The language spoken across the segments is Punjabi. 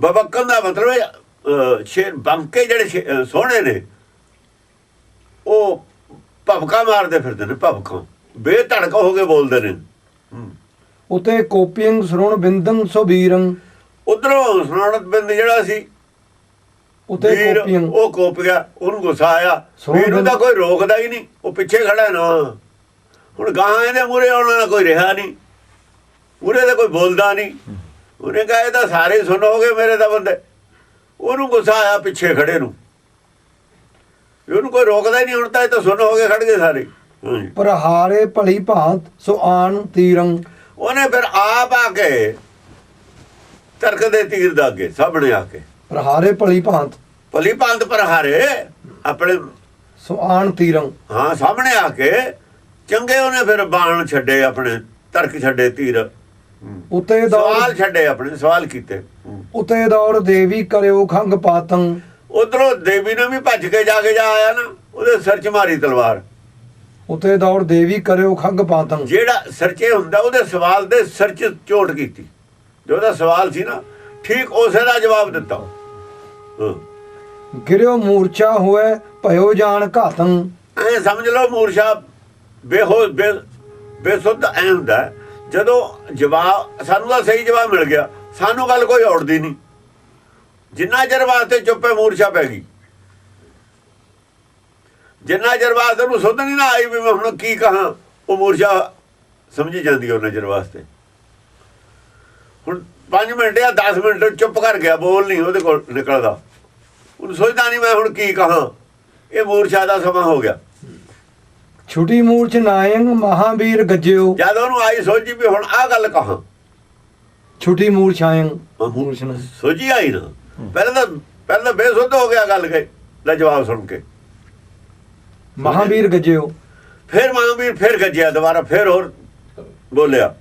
ਬਬਕਨ ਦਾ ਮਤਲਬ ਸ਼ੇਰ ਬੰਕੇ ਜਿਹੜੇ ਸੋਹਣੇ ਨੇ ਉਹ ਭਬਕਾ ਮਾਰਦੇ ਫਿਰਦੇ ਨੇ ਭਬਕਾ। ਬੇਧੜਕ ਹੋ ਕੇ ਬੋਲਦੇ ਨੇ। ਉਤੇ ਕੋਪੀਅੰ ਸਰੁਣ ਬਿੰਦੰ ਸੁਬੀਰੰ ਉਧਰੋਂ ਸੁਣਾਉਣ ਬਿੰਦ ਜਿਹੜਾ ਸੀ ਉਤੇ ਕੋਪੀਅੰ। ਉਹ ਕੋਪ ਗਿਆ ਉਹਨੂੰ ਗੁੱਸਾ ਆਇਆ। ਵੀਰ ਬਿੰਦ- ਕੋਈ ਰੋਕਦਾ ਹੀ ਨਹੀਂ ਉਹ ਪਿੱਛੇ ਖੜਾ ਨਾ। ਹੁਣ ਗਾਹਾਂ ਇਹਦੇ ਮੂਰੇ ਆਉਣ ਵਾਲਾ ਕੋਈ ਰਿਹਾ ਨਹੀਂ। ਮੂਰੇ ਤੇ ਕੋਈ ਬੋਲਦਾ ਨਹੀਂ। ਉਹਨੇ ਕਹਾ ਇਹ ਤਾਂ ਸਾਰੇ ਸੁਣੋਗੇ ਮੇਰੇ ਤਾਂ ਬੰਦੇ। ਉਹਨੂੰ ਗੁੱਸਾ ਆਇਆ ਪਿੱਛੇ ਖੜੇ ਨੂੰ। ਉਹਨੂੰ ਕੋਈ ਰੋਕਦਾ ਹੀ ਨਹੀਂ ਹੁਣ ਤਾਂ ਇਹ ਤਾਂ ਸੁਣ ਹੋ ਕੇ ਖੜ ਗਏ ਸਾਰੇ। ਹਾਂਜੀ। ਪ੍ਰਹਾਰੇ ਭਲੀ ਭਾਂਤ ਸੋ ਆਣ ਤੀਰੰ। ਉਹਨੇ ਫਿਰ ਆਪ ਆ ਕੇ ਤਰਕ ਦੇ ਤੀਰ ਦਾ ਅੱਗੇ ਸਾਹਮਣੇ ਆ ਕੇ। ਪ੍ਰਹਾਰੇ ਭਲੀ ਭਾਂਤ। ਭਲੀ ਪੰਤ ਪਰ ਹਾਰੇ ਆਪਣੇ ਸੋ ਆਣ ਤੀਰੰ। ਹਾਂ ਸਾਹਮਣੇ ਆ ਕੇ ਚੰਗੇ ਉਹਨੇ ਫਿਰ ਬਾਣ ਛੱਡੇ ਆਪਣੇ ਤਰਕ ਛੱਡੇ ਤੀਰ। ਉਤੇ ਸਵਾਲ ਦੌੜ ਛੱਡੇ ਆਪਣੇ ਸਵਾਲ ਕੀਤੇ। ਉਤੇ ਦੌੜ ਦੇਵੀ ਕਰਿਓ ਖੰਗ ਪਾਤੰ। ਉਧਰੋਂ ਦੇਵੀ ਨੇ ਵੀ ਭੱਜ ਕੇ ਜਾ ਕੇ ਜਾ ਆਇਆ ਨਾ ਉਹਦੇ ਸਿਰ 'ਚ ਮਾਰੀ ਤਲਵਾਰ। ਉਤੇ ਦੌੜ ਦੇਵੀ ਕਰਿਓ ਖੰਗ ਪਾਤੰ। ਜਿਹੜਾ ਸਰਚੇ ਹੁੰਦਾ ਉਹਦੇ ਸਵਾਲ ਦੇ ਸਿਰ 'ਚ ਚੋਟ ਕੀਤੀ। ਜੋ ਉਹਦਾ ਸਵਾਲ ਸੀ ਨਾ ਠੀਕ ਉਸੇ ਦਾ ਜਵਾਬ ਦਿੱਤਾ ਗਿਰਿਓ ਮੂਰਛਾ ਹੋਏ ਭਇਓ ਜਾਣ ਘਾਤੰ। ਐ ਸਮਝ ਲਓ ਮੂਰਸ਼ਾ ਬੇਹੋਸ਼ ਬੇਸੁੱਧ ਐ ਹੁੰਦਾ। ਹੈ, ਜਦੋਂ ਜਵਾਬ, ਸਾਨੂੰ ਤਾਂ ਸਹੀ ਜਵਾਬ ਮਿਲ ਗਿਆ। ਸਾਨੂੰ ਗੱਲ ਕੋਈ ਔੜਦੀ ਨਹੀਂ। ਜਿੰਨਾ ਚਿਰ ਵਾਸਤੇ ਚੁੱਪੇ ਮੂਰਛਾ ਪੈ ਗਈ। ਜਿੰਨਾ ਚਿਰ ਵਾਸਤੇ ਉਹਨੂੰ ਸੁੱਧ ਨਹੀਂ ਨਾ ਆਈ ਵੀ ਮੈਂ ਹੁਣ ਕੀ ਕਹਾਂ, ਉਹ ਮੂਰਛਾ ਸਮਝੀ ਜਾਂਦੀ ਉਹਨਾਂ ਚਿਰ ਵਾਸਤੇ। ਹੁਣ 5 ਮਿੰਟ ਜਾਂ 10 ਮਿੰਟ ਚੁੱਪ ਕਰ ਗਿਆ, ਬੋਲ ਨਹੀਂ ਉਹਦੇ ਕੋਲ ਨਿਕਲਦਾ। ਉਹਨੂੰ ਸੋਚਦਾ ਨਹੀਂ ਮੈਂ ਹੁਣ ਕੀ ਕਹਾਂ, ਇਹ ਮੂਰਛਾ ਦਾ ਸਮਾਂ ਹੋ ਗਿਆ। ਛੁਟੀ ਮੂਰਛ ਨਾਇੰ ਮਹਾਵੀਰ ਗੱਜਿਓ। ਜਦ ਉਹਨੂੰ ਆਈ ਸੋਚੀ ਵੀ ਹੁਣ ਆਹ ਗੱਲ ਕਹਾਂ। ਛੁਟੀ ਮੂਰਛਾਇੰ ਮੂਰਛ ਨਾ। ਸੋਚੀ ਆਈ ਨਾ ਪਹਿਲਾਂ ਤਾਂ ਪਹਿਲਾਂ ਤਾਂ ਬੇਸੁੱਧ ਹੋ ਗਿਆ ਗੱਲ ਕੇ ਦਾ ਜਵਾਬ ਸੁਣ ਕੇ। ਮਹਾਵੀਰ ਗੱਜਿਓ। ਫਿਰ ਮਹਾਂਵੀਰ ਫਿਰ ਗੱਜਿਆ ਦੁਬਾਰਾ ਫਿਰ ਹੋਰ ਬੋਲਿਆ।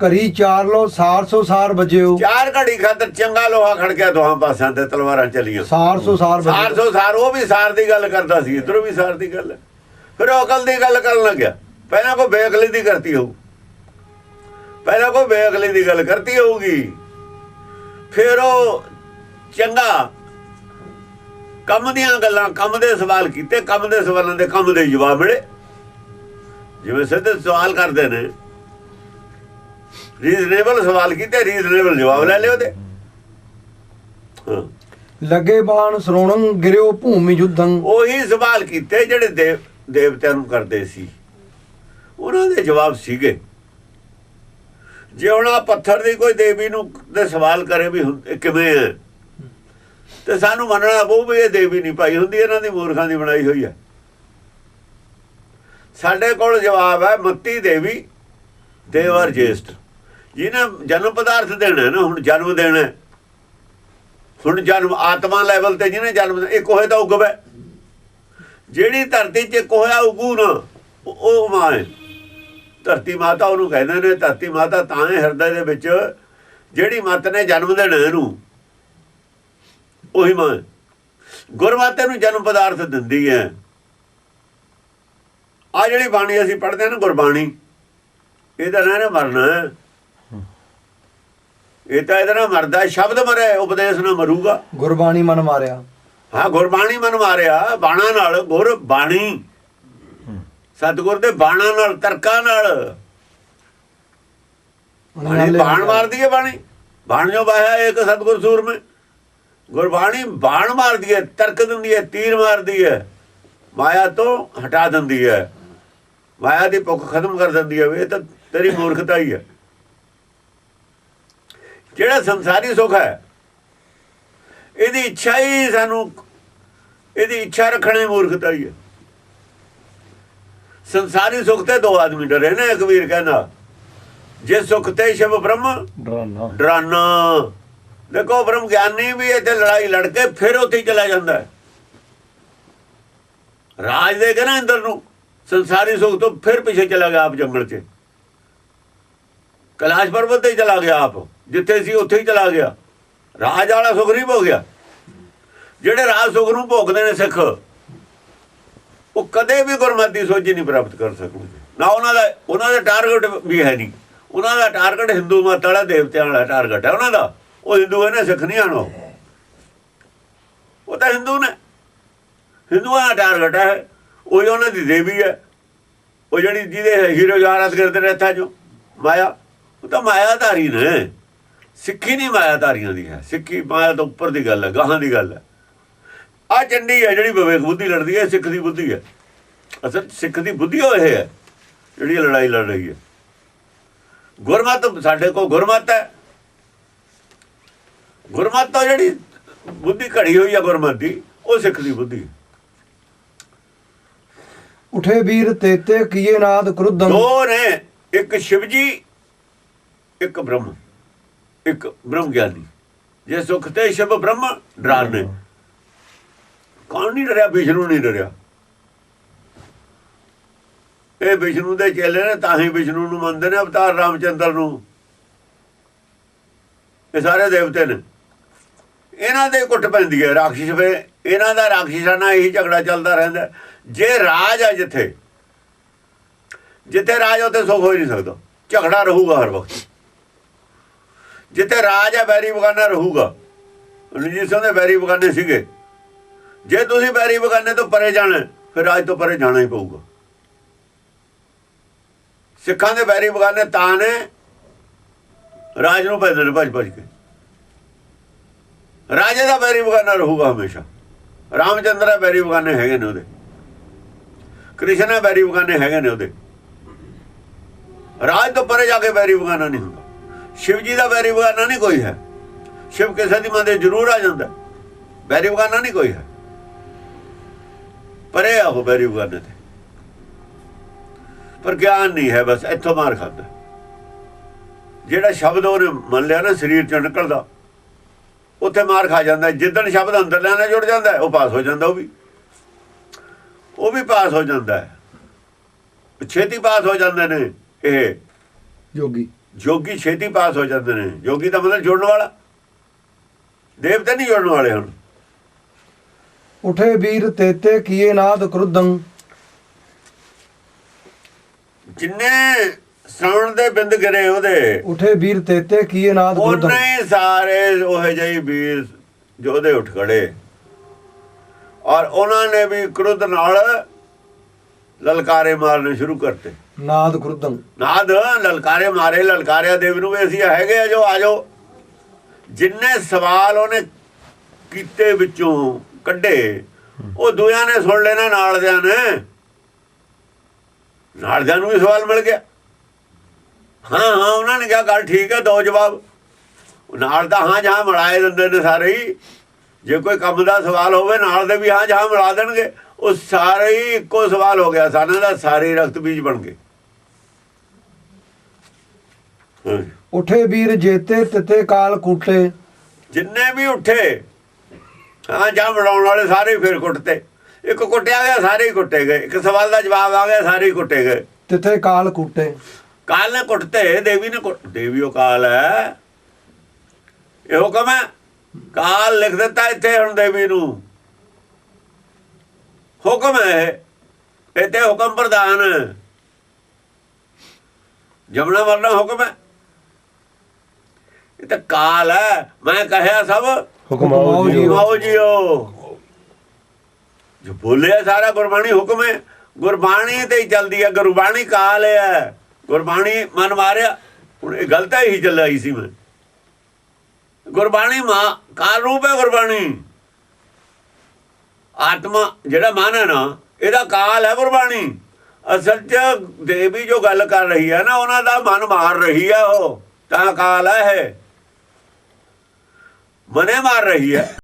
ਕਰੀ ਚਾਰ ਲੋ ਸਾਰ ਸੋ ਸਾਰ ਵਜਿਓ। ਚਾਰ ਘੜੀ ਖਾਤਰ ਚੰਗਾ ਲੋਹਾ ਖੜ ਗਿਆ ਦੋਹਾਂ ਪਾਸਿਆਂ ਤੇ ਤਲਵਾਰਾਂ ਚੱਲੀਆਂ। ਸਾਰ ਸੋ ਸਾਰ ਸਾਰ ਸੋ ਸਾਰ ਉਹ ਵੀ ਸਾਰ ਦੀ ਗੱਲ ਕਰਦਾ ਸੀ ਇਧਰੋਂ ਵੀ ਸਾਰ ਦੀ ਗੱਲ ਹੈ। ਫਿਰ ਉਹ ਅਕਲ ਦੀ ਗੱਲ ਕਰਨ ਲੱਗਿਆ। ਪਹਿਲਾਂ ਕੋਈ ਬੇਅਕਲੀ ਦੀ ਕਰਤੀ ਹੋਊ। ਪਹਿਲਾਂ ਕੋਈ ਬੇਅਕਲੀ ਦੀ ਗੱਲ ਕਰਤੀ ਹੋਊਗੀ। ਫਿਰ ਉਹ ਚੰਗਾ ਕੰਮ ਦੀਆਂ ਗੱਲਾਂ ਕੰਮ ਦੇ ਸਵਾਲ ਕੀਤੇ ਕੰਮ ਦੇ ਸਵਾਲਾਂ ਦੇ ਕੰਮ ਦੇ ਜਵਾਬ ਮਿਲੇ। ਜਿਵੇਂ ਸਿੱਧੇ ਸਵਾਲ ਕਰਦੇ ਨੇ ਰੀਜ਼ਨੇਬਲ ਸਵਾਲ ਕੀਤੇ ਰੀਜ਼ਨੇਬਲ ਜਵਾਬ ਲੈ ਲਿਓ ਤੇ। ਲੱਗੇ ਬਾਣ ਸਰੋਣੰ ਗਿਰਿਓ ਭੂਮੀ ਯੁੱਧੰ। ਉਹੀ ਸਵਾਲ ਕੀਤੇ ਜਿਹੜੇ ਦੇਵ ਦੇਵਤਿਆਂ ਨੂੰ ਕਰਦੇ ਸੀ। ਉਹਨਾਂ ਦੇ ਜਵਾਬ ਸੀਗੇ। ਜੇ ਉਹਨਾਂ ਪੱਥਰ ਦੀ ਕੋਈ ਦੇਵੀ ਨੂੰ ਦੇ ਸਵਾਲ ਕਰੇ ਵੀ ਹੁਣ ਕਿਵੇਂ ਹੈ? ਤੇ ਸਾਨੂੰ ਮੰਨਣਾ ਪਊ ਵੀ ਇਹ ਦੇਵੀ ਨਹੀਂ ਪਾਈ ਹੁੰਦੀ, ਇਹਨਾਂ ਦੀ ਮੂਰਖਾਂ ਦੀ ਬਣਾਈ ਹੋਈ ਹੈ। ਸਾਡੇ ਕੋਲ ਜਵਾਬ ਹੈ ਮੱਤੀ ਦੇਵੀ ਦੇਵਰ ਜੇਸਟ। ਜਿਹਨੇ ਜਨਮ ਪਦਾਰਥ ਦੇਣਾ ਨਾ, ਹੁਣ ਜਨਮ ਦੇਣਾ। ਹੁਣ ਜਨਮ ਆਤਮਾ ਲੈਵਲ ਤੇ ਜਿਹਨੇ ਜਨਮ ਇੱਕ ਹੋਏ ਤਾਂ ਉਗਵੇ। ਜਿਹੜੀ ਧਰਤੀ 'ਚ ਇੱਕ ਹੋਇਆ ਉਗੂ ਨਾ, ਉਹ- ਮਾਂ ਹੈ। ਧਰਤੀ ਮਾਤਾ ਉਹਨੂੰ ਕਹਿੰਦੇ ਨੇ, ਧਰਤੀ ਮਾਤਾ ਤਾਂ ਹੈ ਹਿਰਦੇ ਦੇ ਵਿੱਚ ਜਿਹੜੀ ਮੱਤ ਨੇ ਜਨਮ ਦੇਣਾ ਇਹਨੂੰ, ਉਹੀ ਮਾਂ ਹੈ। ਗੁਰਮਾਤੇ ਨੂੰ ਜਨਮ ਪਦਾਰਥ ਦਿੰਦੀ ਹੈ। ਆ ਜਿਹੜੀ ਬਾਣੀ ਅਸੀਂ ਪੜ੍ਹਦੇ ਹਾਂ ਨਾ, ਗੁਰਬਾਣੀ ਇਹਦਾ ਨਾ ਨਾ ਮਰਨਾ ਇਹ ਤਾਂ ਇਹਦਾ ਨਾ ਮਰਦਾ ਸ਼ਬਦ ਮਰੇ ਉਪਦੇਸ਼ ਨਾ ਮਰੂਗਾ। ਗੁਰਬਾਣੀ ਮਨ ਮਾਰਿਆ। ਹਾਂ ਗੁਰਬਾਣੀ ਮਨ ਮਾਰਿਆ ਬਾਣਾ ਨਾਲ ਗੁਰ ਬਾਣੀ। ਸਤਿਗੁਰ ਦੇ ਬਾਣਾ ਨਾਲ ਤਰਕਾਂ ਨਾਲ। ਬਾਣੀ ਬਾਣ ਮਾਰਦੀ ਹੈ ਬਾਣੀ। ਬਾਣ ਜੋ ਬਾਇਆ ਇੱਕ ਸਤਿਗੁਰ ਸੂਰਮੇ। ਗੁਰਬਾਣੀ ਬਾਣ ਮਾਰਦੀ ਹੈ ਤਰਕ ਦਿੰਦੀ ਹੈ ਤੀਰ ਮਾਰਦੀ ਹੈ। ਮਾਇਆ ਤੋਂ ਹਟਾ ਦਿੰਦੀ ਹੈ। ਮਾਇਆ ਦੀ ਭੁੱਖ ਖਤਮ ਕਰ ਦਿੰਦੀ ਹੈ ਇਹ ਤਾਂ ਤੇਰੀ ਮੂਰਖਤਾ ਹੀ ਹੈ। ਜਿਹੜਾ ਸੰਸਾਰੀ ਸੁਖ ਹੈ ਇਹਦੀ ਇੱਛਾ ਹੀ ਸਾਨੂੰ ਇਹਦੀ ਇੱਛਾ ਰੱਖਣੀ ਮੂਰਖਤਾ ਹੀ ਹੈ। ਸੰਸਾਰੀ ਸੁਖ ਤੇ ਦੋ ਆਦਮੀ ਡਰੇ ਨੇ ਕਬੀਰ ਕਹਿੰਦਾ ਜੇ ਸੁਖ ਤੇ ਸ਼ਿਵ ਬ੍ਰਹਮ ਡਰਾਨਾ। ਡਰਾਨਾ। ਦੇਖੋ ਬ੍ਰਹਮ ਗਿਆਨੀ ਵੀ ਇੱਥੇ ਲੜਾਈ ਲੜ ਕੇ ਫਿਰ ਉੱਥੇ ਹੀ ਚਲਾ ਜਾਂਦਾ ਹੈ। ਰਾਜ ਦੇ ਕੇ ਨਾ ਇੰਦਰ ਨੂੰ ਸੰਸਾਰੀ ਸੁਖ ਤੋਂ ਫਿਰ ਪਿੱਛੇ ਚਲਾ ਗਿਆ ਆਪ ਜੰਗਲ 'ਚ। ਕੈਲਾਸ਼ ਪਰਬਤ ਤੇ ਚਲਾ ਗਿਆ ਆਪ ਜਿੱਥੇ ਸੀ ਉੱਥੇ ਹੀ ਚਲਾ ਗਿਆ। ਰਾਜ ਵਾਲਾ ਸੁਖ ਨਹੀਂ ਭੋਗ ਗਿਆ ਜਿਹੜੇ ਰਾਜ ਸੁਖ ਨੂੰ ਭੋਗਦੇ ਨੇ ਸਿੱਖ, ਉਹ ਕਦੇ ਵੀ ਗੁਰਮਤਿ ਸੋਝੀ ਨਹੀਂ ਪ੍ਰਾਪਤ ਕਰ ਸਕਦੇ। ਨਾ ਉਹਨਾਂ ਦਾ ਉਹਨਾਂ ਦਾ ਟਾਰਗੇਟ ਵੀ ਹੈ ਨਹੀਂ। ਉਹਨਾਂ ਦਾ ਟਾਰਗੇਟ ਹਿੰਦੂ ਮਤ ਵਾਲਾ, ਦੇਵਤਿਆਂ ਵਾਲਾ ਟਾਰਗੇਟ ਹੈ ਉਹਨਾਂ ਦਾ। ਉਹ ਹਿੰਦੂ ਹੈ ਨਾ ਸਿੱਖ ਨਹੀਂ ਆਣੋ ਤਾਂ ਹਿੰਦੂ ਨੇ। ਹਿੰਦੂਆਂ ਦਾ ਟਾਰਗੇਟ ਹੈ। ਉਹ ਉਹਨਾਂ ਦੀ ਦੇਵੀ ਹੈ। ਉਹ ਜਿਹੜੀ ਜਿਹਦੇ ਹੀਰੋ ਜਵਾਹਰਾਤ ਕਰਦੇ ਨੇ ਇੱਥਾਂ ਚੋਂ। ਮਾਇਆ। ਉਹ ਤਾਂ ਮਾਇਆ ਧਾਰੀ ਨੇ। ਸਿੱਖੀ ਨਹੀਂ ਮਾਇਆਧਾਰੀਆਂ ਦੀ ਹੈ। ਸਿੱਖੀ ਮਾਇਆ ਤੋਂ ਉੱਪਰ ਦੀ ਗੱਲ ਹੈ ਗਾਹਾਂ ਦੀ ਗੱਲ ਹੈ। ਆ ਚੰਡੀ ਹੈ ਜਿਹੜੀ ਵਿਵੇਕ ਬੁੱਧੀ ਲੜਦੀ ਹੈ ਸਿੱਖ ਦੀ ਬੁੱਧੀ ਹੈ। ਅਸਲ ਸਿੱਖ ਦੀ ਬੁੱਧੀ ਉਹ ਹੈ ਜਿਹੜੀ ਲੜਾਈ ਲੜ ਰਹੀ ਹੈ। ਗੁਰਮਤ ਸਾਡੇ ਕੋਲ ਗੁਰਮਤ ਹੈ। ਗੁਰਮਤ ਤਾਂ ਜਿਹੜੀ ਬੁੱਧੀ ਘੜੀ ਹੋਈ ਹੈ ਗੁਰਮਤ ਦੀ ਉਹ ਸਿੱਖ ਦੀ ਬੁੱਧੀ ਉਠੇ ਵੀਰ ਤੇਤੇ ਕੀਏ ਨਾਦ ਕ੍ਰੁੱਧੰ। ਦੋ ਨੇ ਇੱਕ ਸ਼ਿਵ ਜੀ ਇੱਕ ਬ੍ਰਹਮ। ਇੱਕ ਬ੍ਰਹਮ ਗਿਆਨੀ। ਜੇ ਸੁਖ ਤੇ ਸ਼ਿਵ ਬ੍ਰਹਮ, ਡਰਾਰ ਨੇ। ਕੌਣ ਨਹੀਂ ਡਰਿਆ? ਵਿਸ਼ਨੂੰ ਨਹੀਂ ਡਰਿਆ। ਇਹ ਵਿਸ਼ਨੂੰ ਦੇ ਚੇਲੇ ਨੇ, ਤਾਂ ਹੀ ਵਿਸ਼ਨੂੰ ਨੂੰ ਮੰਨਦੇ ਨੇ ਅਵਤਾਰ ਰਾਮਚੰਦਰ ਨੂੰ। ਇਹ ਸਾਰੇ ਦੇਵਤੇ ਨੇ। ਇਹਨਾਂ ਦੇ ਕੁੱਟ ਪੈਂਦੀ ਹੈ ਰਾਖਸ਼ ਵੇ ਇਹਨਾਂ ਦਾ ਰਾਖਸ਼ਾਂ ਨਾਲ ਇਹੀ ਝਗੜਾ ਚੱਲਦਾ ਰਹਿੰਦਾ। ਜੇ ਰਾਜ ਆ ਜਿੱਥੇ ਜਿੱਥੇ ਰਾਜ ਉੱਥੇ ਸੁਖ ਹੋ ਹੀ ਨਹੀਂ ਸਕਦਾ। ਝਗੜਾ ਰਹੂਗਾ ਹਰ ਵਕਤ। ਜਿੱਥੇ ਰਾਜ ਹੈ ਬੈਰੀ ਬਗਾਨਾ ਰਹੂਗਾ। ਰਣਜੀਤ ਸਿੰਘ ਦੇ ਬੈਰੀ ਬਗਾਨੇ ਸੀਗੇ। ਜੇ ਤੁਸੀਂ ਬੈਰੀ ਬਗਾਨੇ ਤੋਂ ਪਰੇ ਜਾਣਾ, ਫਿਰ ਰਾਜ ਤੋਂ ਪਰੇ ਜਾਣਾ ਹੀ ਪਊਗਾ। ਸਿੱਖਾਂ ਦੇ ਬੈਰੀ ਬਗਾਨੇ ਤਾਂ ਨੇ, ਰਾਜ ਨੂੰ ਪੈਦਲ ਭੱਜ ਭੱਜ ਕੇ। ਰਾਜੇ ਦਾ ਬੈਰੀ ਬਗਾਨਾ ਰਹੂਗਾ ਹਮੇਸ਼ਾ। ਰਾਮਚੰਦਰ ਦਾ ਬੈਰੀ ਬਗਾਨੇ ਹੈਗੇ ਨੇ ਉਹਦੇ। ਕ੍ਰਿਸ਼ਨ ਦੇ ਬੈਰੀ ਬਗਾਨੇ ਹੈਗੇ ਨੇ ਉਹਦੇ। ਰਾਜ ਤੋਂ ਪਰੇ ਜਾ ਕੇ ਬੈਰੀ ਬਗਾਨਾ ਨਹੀਂ ਹੁੰਦਾ। ਸ਼ਿਵ ਜੀ ਦਾ ਵੈਰੀ ਬਗਾਨਾ ਨਹੀਂ ਕੋਈ ਹੈ। ਸ਼ਿਵ ਕਿਸੇ ਦੀ ਮੰਦੇ ਜ਼ਰੂਰ ਆ ਜਾਂਦਾ। ਵੈਰੀ ਬਗਾਨਾ ਨਹੀਂ ਕੋਈ ਹੈ। ਪਰੇ ਆ ਉਹ ਬੈਰੀ ਬਗਾਨੇ ਤੇ। ਪਰ ਗਿਆਨ ਨਹੀਂ ਹੈ ਬਸ, ਇੱਥੋਂ ਮਾਰ ਖਾਂਦਾ। ਜਿਹੜਾ ਸ਼ਬਦ ਉਹਨੇ ਮੰਨ ਲਿਆ ਨਾ, ਸਰੀਰ ਚੋਂ ਨਿਕਲਦਾ। ਉੱਥੇ ਮਾਰ ਖਾ ਜਾਂਦਾ। ਜਿੱਦਣ ਸ਼ਬਦ ਅੰਦਰ ਲੈਣਾ ਜੁੜ ਜਾਂਦਾ ਉਹ ਪਾਸ ਹੋ ਜਾਂਦਾ ਉਹ ਵੀ। ਉਹ ਵੀ ਪਾਸ ਹੋ ਜਾਂਦਾ ਛੇਤੀ ਪਾਸ ਹੋ ਜਾਂਦੇ ਨੇ ਇਹ। ਜੋਗੀ। ਜੋਗੀ ਛੇਤੀ ਪਾਸ ਹੋ ਜਾਂਦੇ ਨੇ। ਜੋਗੀ ਦਾ ਮਤਲਬ ਜੁੜਨ ਵਾਲਾ। ਦੇਵਤੇ ਨਹੀਂ ਜੁੜਨ ਵਾਲੇ ਹੁਣ। ਉਠੇ ਵੀਰ ਤੇਤੇ ਕੀਏ ਨਾਦ ਕ੍ਰੁੱਧੰ। ਜਿੰਨੇ ਸੌਣ ਦੇ ਬਿੰਦ ਗਿਰੇ ਉਹਦੇ ਉਠੇ ਵੀਰ ਤੇਤੇ ਕੀਏ ਨਾਦ ਕ੍ਰੁੱਧੰ। ਉਹਨੇ ਸਾਰੇ ਉਹ ਜਿਹੇ ਵੀਰ ਜੋਧੇ ਉੱਠ ਖੜੇ। ਔਰ ਉਹਨਾਂ ਨੇ ਵੀ ਕ੍ਰੋਧ ਨਾਲ ਲਲਕਾਰੇ ਮਾਰਨੇ ਸ਼ੁਰੂ ਕਰਤੇ। ਨਾਦ ਕ੍ਰੁੱਧੰ ਨਾਦ, ਲਲਕਾਰੇ ਮਾਰੇ, ਲਲਕਾਰਿਆ ਦੇਵ ਨੂੰ ਵੀ ਅਸੀਂ ਹੈਗੇ ਆ, ਜੋ ਆਜੋ ਜਿੰਨੇ ਸਵਾਲ ਉਹਨੇ ਕੀਤੇ ਵਿੱਚੋਂ ਕੱਢੇ, ਉਹ ਦੁਆ ਨੇ ਸੁਣ ਲੈਣਾ ਨਾਲ ਦਿਆਂ ਨੇ। ਨਾਲ ਦਿਆਂ ਨੂੰ ਵੀ ਸਵਾਲ ਮਿਲ ਗਿਆ। ਹਾਂ ਹਾਂ, ਉਹਨਾਂ ਨੇ ਕਿਹਾ, ਗੱਲ ਠੀਕ ਹੈ, ਦੋ ਜਵਾਬ। ਨਾਲ ਦਾ ਹਾਂ, ਜਹਾਂ ਮਿਲਾਏ ਦਿੰਦੇ ਨੇ ਸਾਰੇ ਹੀ। ਜੇ ਕੋਈ ਕੰਮ ਦਾ ਸਵਾਲ ਹੋਵੇ, ਨਾਲ ਦੇ ਵੀ ਹਾਂ, ਜਹਾਂ ਮਿਲਾ ਦੇਣਗੇ। ਉਹ ਸਾਰੇ ਹੀ ਇੱਕੋ ਸਵਾਲ ਹੋ ਗਿਆ ਸਾਰਿਆਂ ਦਾ ਸਾਰੇ ਰਕਤ ਬੀਜ ਬਣ ਗਏ। ਉਠੇ ਵੀਰ ਜੇਤੇ ਤਿਤੇ ਕਾਲ ਕੂਟੇ। ਜਿੰਨੇ ਵੀ ਉੱਠੇ ਹਾਂ ਜਾਂ ਮਿਲਾਉਣ ਵਾਲੇ ਸਾਰੇ ਫਿਰ ਕੁੱਟਤੇ। ਇੱਕ ਕੁੱਟਿਆ ਗਿਆ ਸਾਰੇ ਹੀ ਕੁੱਟੇ ਗਏ। ਇੱਕ ਸਵਾਲ ਦਾ ਜਵਾਬ ਆ ਗਿਆ ਸਾਰੇ ਹੀ ਕੁੱਟੇ ਗਏ। ਤਿਤੇ ਕਾਲ ਕੂਟੇ। ਕਾਲ ਨੇ ਕੁੱਟਤੇ ਦੇਵੀ ਨੇ ਕੁੱਟ ਦੇਵੀ ਉਹ ਕਾਲ ਹੈ। ਇਹ ਹੁਕਮ ਹੈ ਕਾਲ ਲਿਖ ਦਿੱਤਾ ਇੱਥੇ ਹੁਣ ਦੇਵੀ ਨੂੰ। ਹੁਕਮ ਹੈ ਇਹ। ਇੱਥੇ ਹੁਕਮ ਪ੍ਰਧਾਨ ਹੈ। ਜਮਣਾ ਮਰਨਾ ਹੁਕਮ ਹੈ। ਇਹ ਤਾਂ ਕਾਲ ਹੈ ਮੈਂ ਕਹਿਆ ਸਭ ਹੁਕਮ ਆਓ ਜੀ ਆਓ ਜੀਓ। ਜੋ ਬੋਲਿਆ ਸਾਰਾ ਗੁਰਬਾਣੀ ਹੁਕਮ ਹੈ। ਗੁਰਬਾਣੀ ਤੇ ਹੀ ਚੱਲਦੀ ਹੈ ਗੁਰਬਾਣੀ ਕਾਲ ਹੈ। ਗੁਰਬਾਣੀ ਮਨ ਮਾਰਿਆ ਹੁਣ ਇਹ ਗਲਤ ਹੈ ਹੀ ਚੱਲਾਈ ਸੀ ਮੈਂ। ਗੁਰਬਾਣੀ ਮਾਂ ਕਾਲ ਰੂਪ ਹੈ ਗੁਰਬਾਣੀ। ਆਤਮਾ ਜਿਹੜਾ ਮਨ ਹੈ ਨਾ, ਇਹਦਾ ਕਾਲ ਹੈ ਗੁਰਬਾਣੀ। ਅਸਲ 'ਚ ਦੇਵੀ ਜੋ ਗੱਲ ਕਰ ਰਹੀ ਹੈ ਨਾ, ਉਹਨਾਂ ਦਾ ਮਨ ਮਾਰ ਰਹੀ ਹੈ ਉਹ। ਤਾਂ ਕਾਲ ਹੈ ਇਹ। ਮਨੇ ਮਾਰ ਰਹੀ ਹੈ।